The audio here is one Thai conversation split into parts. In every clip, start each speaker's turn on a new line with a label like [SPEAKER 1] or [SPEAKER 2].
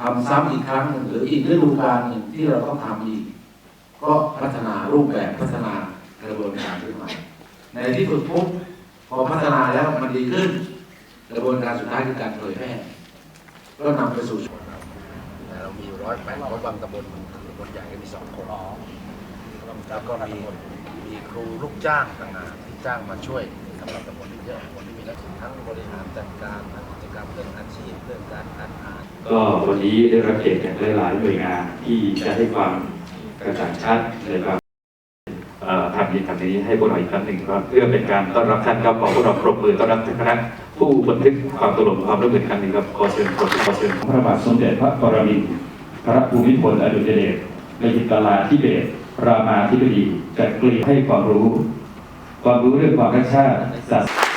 [SPEAKER 1] ทำซ้ำอีกครั้งหนึ่งหรืออีกฤดูกาลหนึ่งที่เราต้องทำอีก ก็พัฒนารูปแบบพัฒนากระบวนการขึ้นมาในที่สุดปุ๊บพอพัฒนาแล้วมันดีขึ้น กระบวนการสุดท้ายคือการเผยแพร่ก็นำไปสู่
[SPEAKER 2] เรามีร้อยแปดร้อยบางตำบลตำบลใหญ่ก็มีสองคนแล้วก็มีมีครูลูกจ้างต่างหากที่จ้างมาช่วยสำหรับตำบลที่เยอะคนที่มีนักศึกษาทั้งบริหารจัดการทั้ง กิจกรรมเรื่องอาชีพเรื่องการอ่านอ่าน
[SPEAKER 3] ก็วันนี้ได้รับเกียรติจากหลายๆหน่วยงานที่จะให้ความกระจ่างชัดในความเอ่อทำดีทำนี้ให้พวกเราอีกครั้งหนึ่งครับเพื่อเป็นการต้อนรับท่านครับขอพวกเราปรบมือต้อนรับท่านคณะผู้บันทึกความตกลงความร่วมมือครั้งหนึ่งครับขอเชิญขอเชิญขอเชิญ
[SPEAKER 4] พระบาทสมเด็จพระปรมินทรพระภูมิพลอดุลยเดชมหิตลาธิเบศรรามาธิบดีจัดกรีให้ความรู้ ความรู้เรื่องความรักชาติศาสนา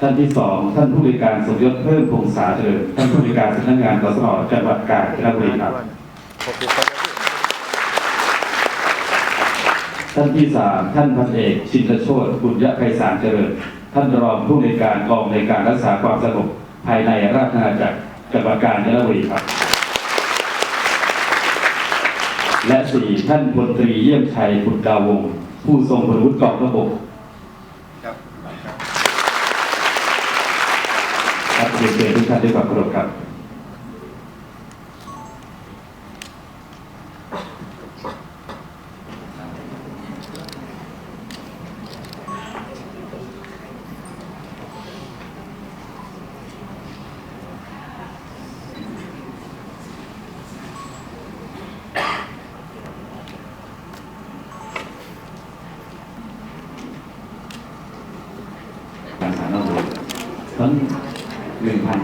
[SPEAKER 4] ท่านที่สองท่านผู้บริการสมยศเพิ่มพงษาเจริญท่านผู้บริการสำนักงานกสนจังหวัดกาญจนบุรีครับท่านที่สามท่านพันเอกชินโชตบุญยไพศาลเจริญ ท่านรองผู้ในวยการกองในการรักษาความสงบภายในราชอาณาจักรจังหวัดกาญจนบุรีครับ และสี่ท่านพลตรีเยี่ยมชัยบุตรดาวง ผู้ทรงคุณวุฒิกองระบบครับ เรียนเชิญทุกท่านด้วยความเคารพครับการสารนอกระบบทั้ง 愿意看